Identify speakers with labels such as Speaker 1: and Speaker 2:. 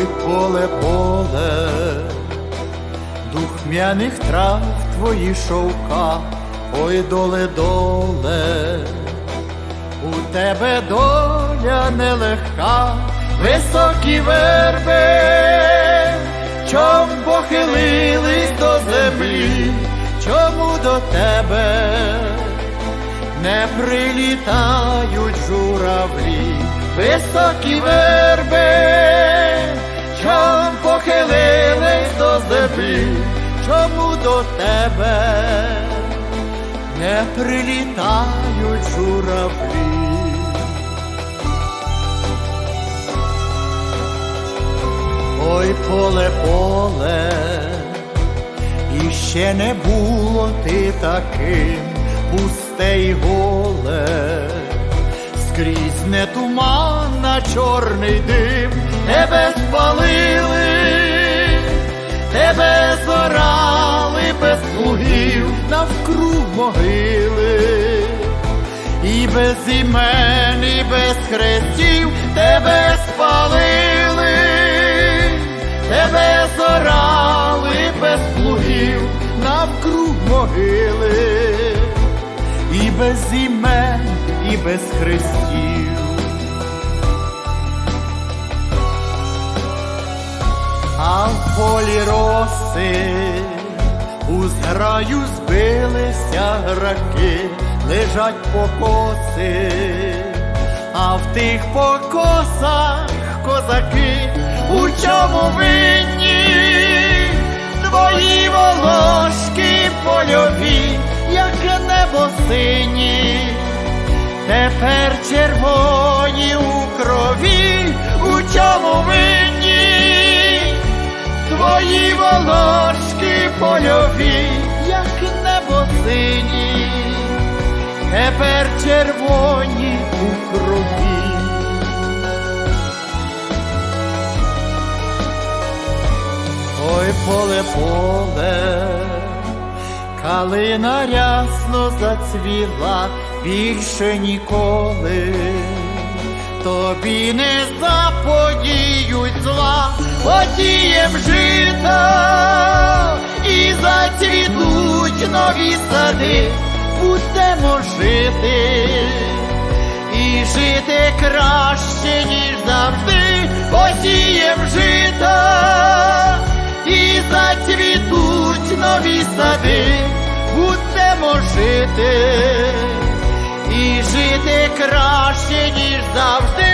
Speaker 1: коли поле поле, духмяних трав твої шовка, ой доле доле, у тебе доля нелегка, високі верби, чом похилились до землі, чому до тебе не прилітають журавлі. високі верби землі, чому до тебе не прилітають журавлі. Ой, поле, поле, і ще не було ти таким пусте й голе, скрізь не туман на чорний дим, тебе спалили, тебе зорали без плугів навкруг могили, і без імен, і без хрестів тебе спалили, тебе зорали без плугів навкруг могили, і без імен, і без хрестів. Полі роси. У зграю збилися граки, лежать покоси, а в тих покосах козаки, у чому винні? Твої волошки польові, як небо сині, тепер червоні твої волошки польові, як небо сині, тепер червоні у крові. Ой, поле, поле, калина рясно зацвіла більше ніколи, тобі не заподіють зла, потієм жита і зацвітуть нові сади, будемо жити. І жити краще, ніж завжди, посієм жита, і зацвітуть нові сади, будемо жити, і жити краще, ніж завжди.